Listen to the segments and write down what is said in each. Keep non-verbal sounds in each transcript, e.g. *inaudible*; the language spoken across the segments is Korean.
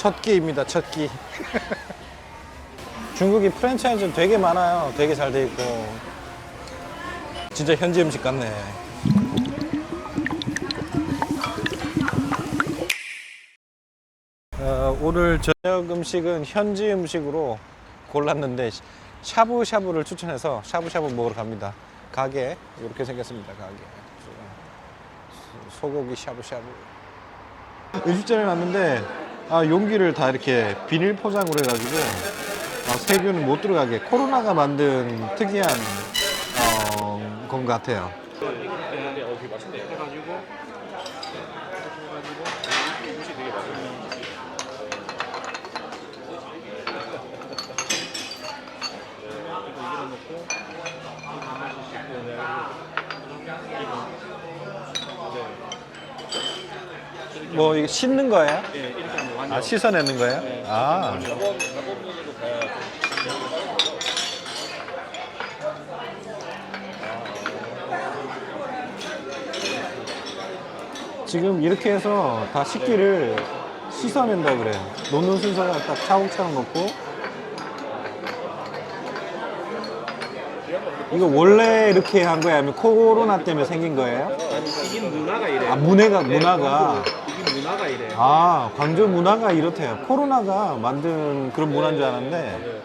첫 끼입니다, 첫 끼. *laughs* 중국이 프랜차이즈 되게 많아요. 되게 잘 돼 있고. 진짜 현지 음식 같네. 어, 오늘 저녁 음식은 현지 음식으로 골랐는데 샤브샤브를 추천해서 샤브샤브 먹으러 갑니다. 가게 이렇게 생겼습니다. 가게 소- 소고기 샤브샤브. 음식점에 왔는데 아, 용기를 다 이렇게 비닐 포장으로 해가지고 아, 세균은 못 들어가게 코로나가 만든 특이한 어, 건 같아요. 근데 어 되게 맛있네 해가지고 이렇게 해가지고 옷이 되게 맛있네 이거 이거 넣고 이거 하나씩 씻고 내가 이거 뭐 이거 씻는 거예요? 네 이렇게 하면 완전 아 씻어내는 거예요? 네. 아 저번 저번 분으로 가야 지금 이렇게 해서 다 식기를 씻어낸다 그래요. 놓는 순서가 딱 차곡차곡 놓고 이거 원래 이렇게 한 거예요? 아니면 코로나 때문에 생긴 거예요? 아니 이긴 문화가 이래 아 문화가 문화가 이긴 문화가 이래 아 광주 문화가 이렇대요. 코로나가 만든 그런 문화인 줄 알았는데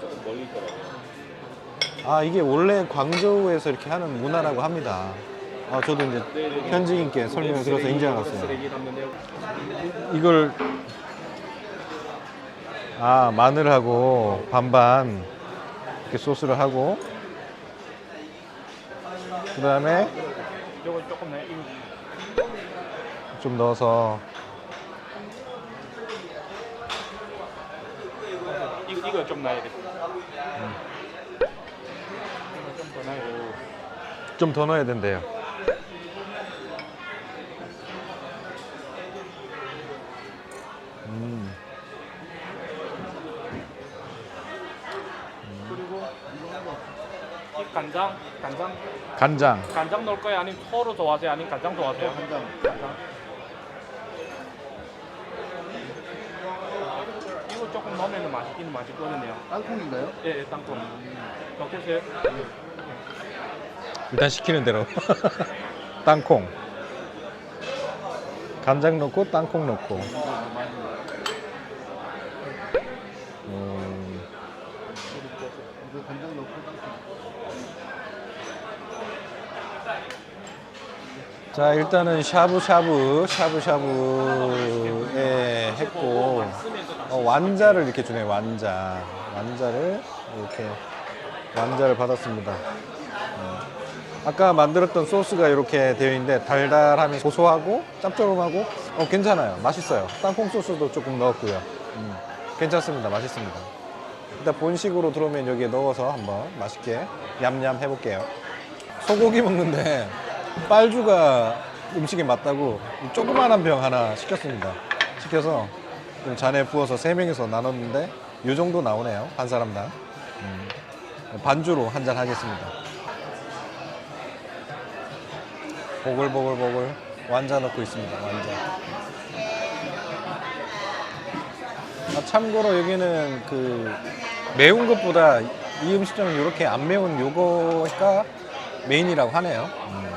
아 이게 원래 광저우에서 이렇게 하는 문화라고 합니다. 아 저도 이제 현지인께 설명을 들어서 인지 알았어요. 쓰레기 담는 이걸 아 마늘하고 반반 이렇게 소스를 하고 그 다음에 요거 조금 내 이거 좀 넣어서 이거 좀 놔야 돼. 이거 좀더 놔요. 좀더 넣어야 된대요. 음, 그리고 이 간장, 간장, 간장. 간장 넣을 거야 아니면 토로 좋아하세요? 아니면 간장 좋아하세요? 간장, 간장. 이거 조금 넣으면 맛있긴 맛있거든요. 땅콩인가요? 예, 예, 땅콩. 이렇게 해서 일단 시키는 대로. *laughs* 땅콩. 간장 넣고 땅콩 넣고. 음, 이거 간장 넣고 땅콩. 자 일단은 샤브샤브 샤브샤브에 했고. 어, 완자를 이렇게 주네 완자. 완자를 이렇게 완자를 받았습니다. 음. 아까 만들었던 소스가 이렇게 되어 있는데 달달하면 고소하고 짭조름하고 어, 괜찮아요. 맛있어요. 땅콩 소스도 조금 넣었고요. 음, 괜찮습니다. 맛있습니다. 일단 본식으로 들어오면 여기에 넣어서 한번 맛있게 냠냠 해볼게요. 소고기 먹는데 빨주가 음식에 맞다고 조그만한 병 하나 시켰습니다. 시켜서 좀 잔에 부어서 세 명이서 나눴는데 이 정도 나오네요. 한 사람당. 음, 반주로 한 잔 하겠습니다. 보글보글보글 완자 넣고 있습니다. 완자. 아, 참고로 여기는 그 매운 것보다 이 음식점은 이렇게 안 매운 요거가 메인이라고 하네요. 음.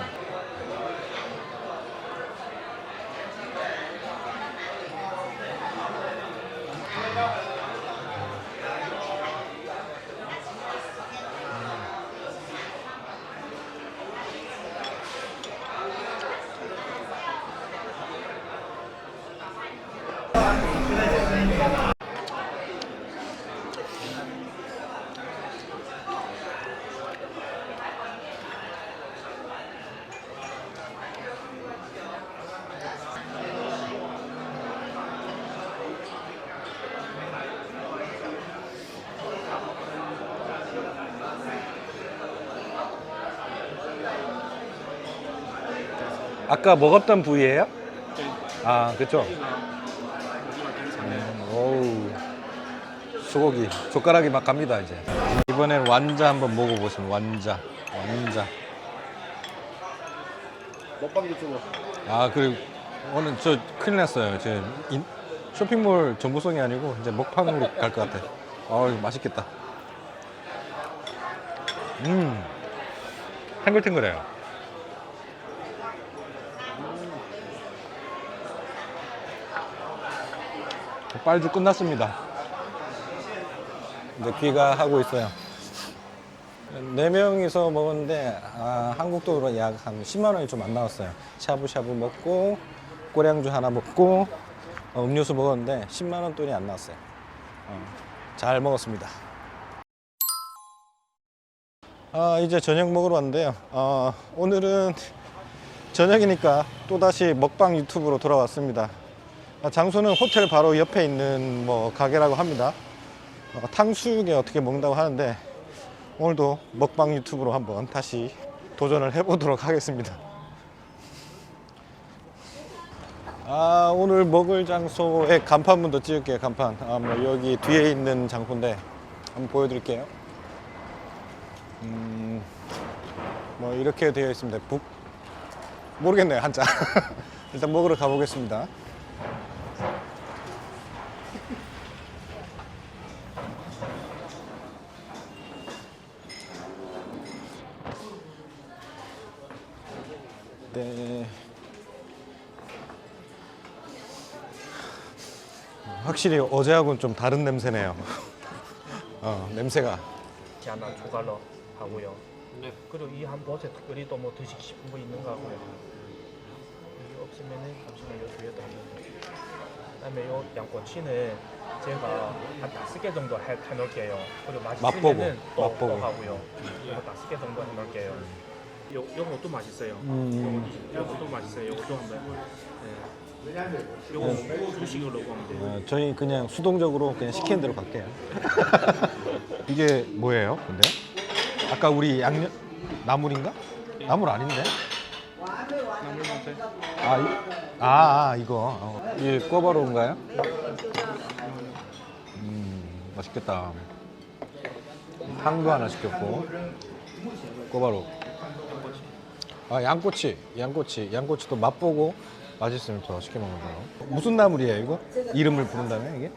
아까 먹었던 부위예요? 아, 그렇죠. 음, 오우. 소고기 젓가락이 막 갑니다 이제. 이번엔 완자 한번 먹어보시면 완자, 완자. 먹방 유튜버. 아 그리고 오늘 저 큰일 났어요. 저 인- 쇼핑몰 정보성이 아니고 이제 먹방으로 갈 것 같아. 아 맛있겠다. 음, 탱글탱글해요. 빨주 끝났습니다. 이제 귀가하고 있어요. 네 명이서 먹었는데 아, 한국 돈으로 약 한 10만 원이 좀 안 나왔어요. 샤브샤브 먹고 꼬량주 하나 먹고 어, 음료수 먹었는데 10만 원 돈이 안 나왔어요. 어, 잘 먹었습니다. 아, 이제 저녁 먹으러 왔는데요. 어, 오늘은 저녁이니까 또다시 먹방 유튜브로 돌아왔습니다. 아, 장소는 호텔 바로 옆에 있는 뭐 가게라고 합니다. 어, 탕수육에 어떻게 먹는다고 하는데 오늘도 먹방 유튜브로 한번 다시 도전을 해보도록 하겠습니다. 아 오늘 먹을 장소에 간판문도 찍을게요 간판. 아, 뭐 여기 뒤에 있는 장소인데 한번 보여드릴게요. 음, 뭐 이렇게 되어 있습니다. 북 모르겠네요 한자. *laughs* 일단 먹으러 가보겠습니다 네. 확실히 어제하고는 좀 다른 냄새네요. *laughs* 어, 냄새가. 지하나 초갈로 하고요. 그리고 이한 곳에 특별히 또 뭐 드시고 싶은 거 있는가 하고요. 이게 없으면은 잠시만 요 뒤에 또 한번. 그다음에 요 양꼬치는 제가 한 다섯 개 정도 해, 해놓을게요. 그리고 맛보고, 맛있으면은 또, 맛보고. 또 하고요. 이거 다섯 개 정도 해놓을게요. 요 요것도 맛있어요. 음, 요것도 맛있어요. 요것도 한번. 네. 요거 주식으로 보면 돼요. 어, 저희 그냥 수동적으로 그냥 시키는 대로 갈게요. *laughs* 이게 뭐예요? 근데 아까 우리 양념 나물인가? 나물 아닌데? 나물만테 아, 이, 아, 아 이거 어, 이게 꼬바로인가요? 음, 맛있겠다. 탕도 하나 시켰고 꼬바로. 아 양꼬치, 양꼬치, 양꼬치도 맛보고 맛있으면 더 시켜 먹는 거요. 무슨 나물이에요 이거? 이름을 부른다면 이게?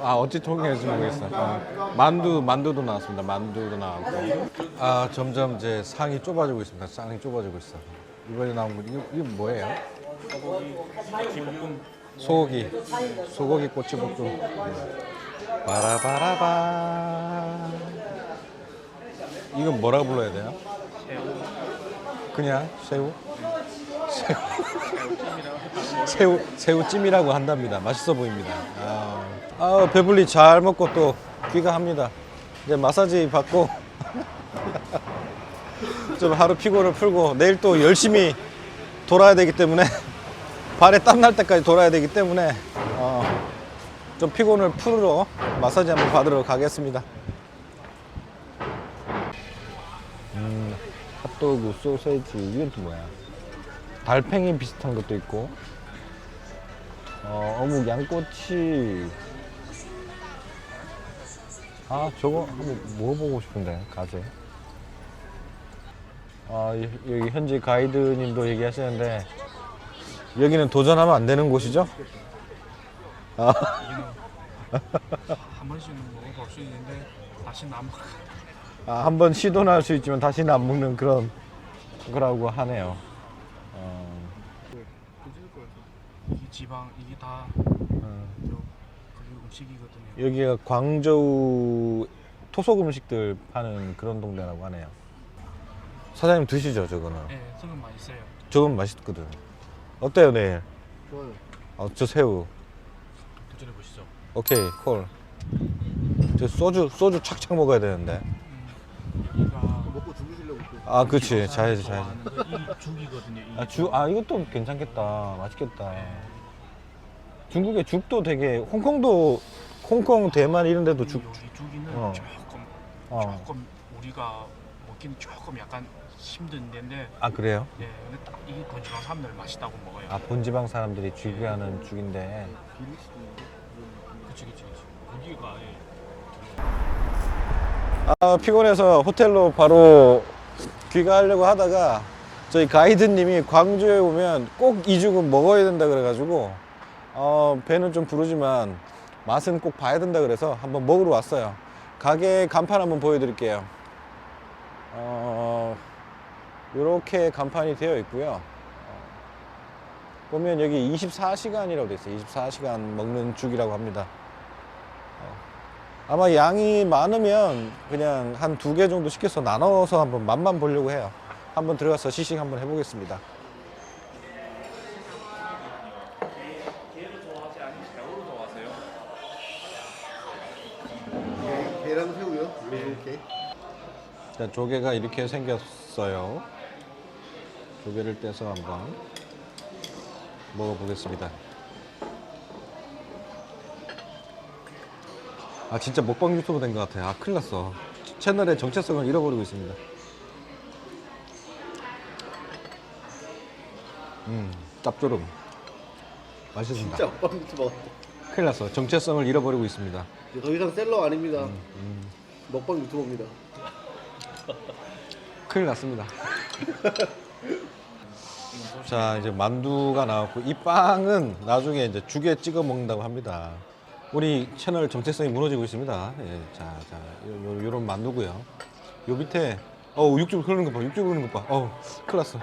아 어찌 통일했는지 모르겠어요. 아, 만두 만두도 나왔습니다. 만두도 나왔고. 아 점점 이제 상이 좁아지고 있습니다. 상이 좁아지고 있어. 이번에 나온 거 이거, 이거 뭐예요? 소고기, 소고기 꼬치볶음. 바라바라바. 이건 뭐라고 불러야 돼요? 그냥? 새우. *laughs* 새우, 새우찜이라고 한답니다. 맛있어 보입니다. 아, 아, 배불리 잘 먹고 또 귀가합니다. 이제 마사지 받고 *laughs* 좀 하루 피곤을 풀고 내일 또 열심히 돌아야 되기 때문에 *laughs* 발에 땀 날 때까지 돌아야 되기 때문에 어, 좀 피곤을 풀으러 마사지 한번 받으러 가겠습니다. 음, 핫도그, 소세지, 이건 또 뭐야? 달팽이 비슷한 것도 있고, 어, 어묵, 양꼬치. 아, 저거 한번 먹어보고 싶은데, 가재. 아, 이- 여기 현지 가이드님도 얘기하시는데, 여기는 도전하면 안 되는 곳이죠? 아, 한 번씩은 먹어볼 수 있는데 다시 안 먹어. 아, 한 번 시도는 할 수 있지만 다시는 안 먹는 그런 거라고 하네요. 어. 이게 지방 이게 다 어. 저 그게 음식이거든요. 여기가 광저우 토속 음식들 파는 그런 동네라고 하네요. 사장님 드시죠, 저거는. 네, 저는 맛있어요. 저건 맛있거든. 어때요, 내일? 좋아요. 어, 저 새우. 도전해 보시죠. 오케이, 콜. 저 소주, 소주 착착 먹어야 되는데. 먹고 또. 아, 그치. 자야지, 자야지. 이 죽이거든요. 이 아, 죽, 아, 이것도 괜찮겠다. 맛있겠다. 중국의 죽도 되게, 홍콩도, 홍콩, 대만 이런 데도 죽, 여기 죽이는 어. 조금 어. 조금 우리가 먹기는 조금 약간 힘든 데인데 아, 그래요? 예, 근데 딱 이 본지방 사람들 맛있다고 먹어요. 아, 본지방 사람들이 죽이하는 죽인데. 그치 그치 그치. 고기가 예. 아, 피곤해서 호텔로 바로 귀가하려고 하다가 저희 가이드님이 광주에 오면 꼭 이죽은 먹어야 된다 그래가지고 어, 배는 좀 부르지만 맛은 꼭 봐야 된다 그래서 한번 먹으러 왔어요. 가게 간판 한번 보여드릴게요. 어, 이렇게 간판이 되어 있고요. 어, 보면 여기 24시간이라고 되어 있어요. 24시간 먹는 죽이라고 합니다. 어, 아마 양이 많으면 그냥 한 두 개 정도 시켜서 나눠서 한번 맛만 보려고 해요. 한번 들어가서 시식 한번 해보겠습니다. 게- 게랑 새우요? 이렇게. 자, 조개가 이렇게 생겼어요. 조개를 떼서 한번 먹어보겠습니다. 아 진짜 먹방 유튜버 된것 같아요. 아 큰일 났어. 채널의 정체성을 잃어버리고 있습니다. 음, 짭조름. 맛있습니다. 진짜 먹방 유튜버 같아. 큰일 났어. 정체성을 잃어버리고 있습니다. 이제 더 이상 셀러 아닙니다. 음, 먹방 유튜버입니다. 큰일 났습니다. *laughs* 자, 이제 만두가 나왔고 이 빵은 나중에 이제 죽에 찍어 먹는다고 합니다. 우리 채널 정체성이 무너지고 있습니다. 예, 자, 자, 요, 요, 요런 만두고요. 요 밑에 어 육즙 흐르는 거 봐. 육즙 흐르는 거 봐. 어, 큰일 났어.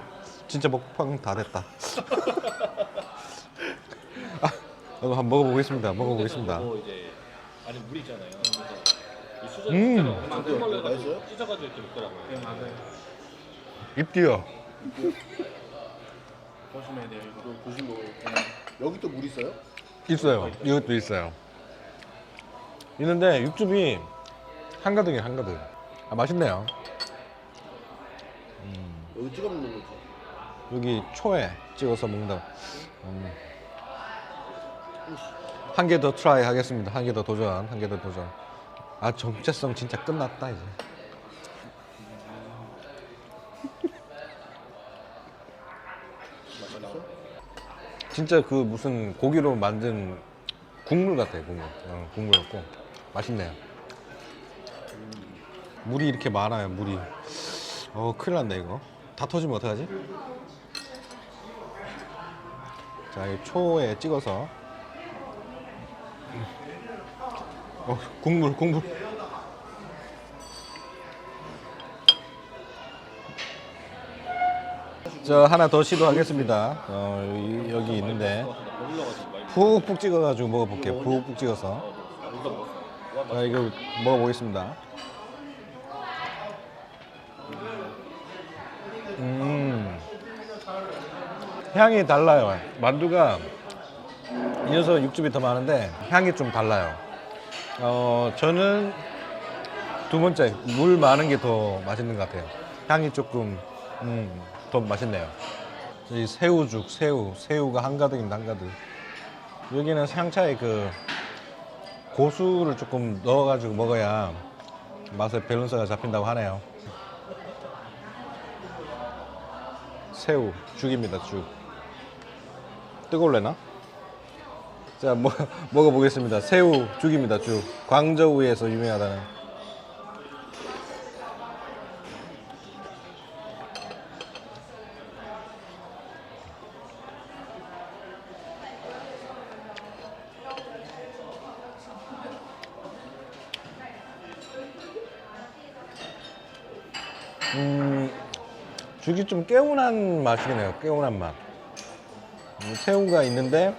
진짜 먹방 다 됐다. 아, 어, 한번 먹어보겠습니다. 먹어보겠습니다. 뭐 이제 안에 물 있잖아요. 그래서 이 수저 음. 있잖아요. 만두 맛있어요? 말려가지고 찢어가지고 이렇게 먹더라고요. 네 맞아요. 입 뛰어. 조심해야 돼요 이거. 이거 조심 먹어요. 여기 또 물 있어요? 있어요. 이것도 있어요. 있는데 육즙이 한가득이에요, 한가득. 아, 맛있네요. 여기 찍어 먹는 거죠. 여기 초에 찍어서 먹는다. 음. 한 개 더 트라이 하겠습니다. 한 개 더 도전, 한 개 더 도전. 아 정체성 진짜 끝났다 이제. 진짜 그 무슨 고기로 만든 국물 같아요, 국물. 어, 국물 같고 맛있네요. 물이 이렇게 많아요, 물이. 어, 큰일 났네 이거. 다 터지면 어떡하지? 자, 이 초에 찍어서. 어, 국물, 국물. 저 하나 더 시도하겠습니다. 어, 이- 여기 있는데 푹푹 찍어가지고 먹어볼게요. 푹푹 찍어서. 자, 이거 먹어보겠습니다. 음. 향이 달라요. 만두가 이 녀석 육즙이 더 많은데 향이 좀 달라요. 어, 저는 두 번째 물 많은 게 더 맛있는 것 같아요. 향이 조금 음, 더 맛있네요. 이 새우죽, 새우, 새우가 한가득입니다, 한가득. 여기는 향차에 그 고수를 조금 넣어가지고 먹어야 맛의 밸런스가 잡힌다고 하네요. 새우 죽입니다 죽 뜨거울래나? 자 먹, 먹어보겠습니다 새우 죽입니다 죽 광저우에서 유명하다는 죽이 좀 개운한 맛이네요. 개운한 맛. 음, 새우가 있는데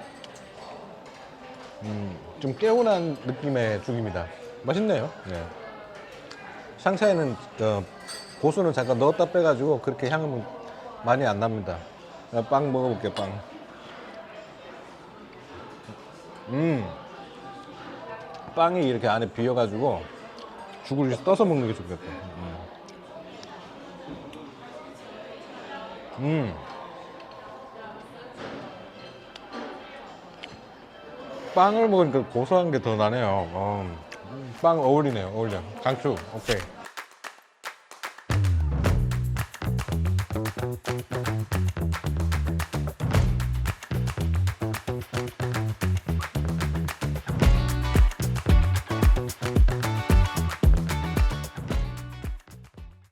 음, 좀 개운한 느낌의 죽입니다. 맛있네요. 네. 샹차이는 어, 고수는 잠깐 넣었다 빼가지고 그렇게 향은 많이 안 납니다. 아, 빵 먹어볼게요. 빵. 음, 빵이 이렇게 안에 비어가지고 죽을 떠서 먹는 게 좋겠다. 음. 음. 빵을 먹으니까 고소한 게 더 나네요. 어, 음, 빵 어울리네요. 어울려. 강추. 오케이.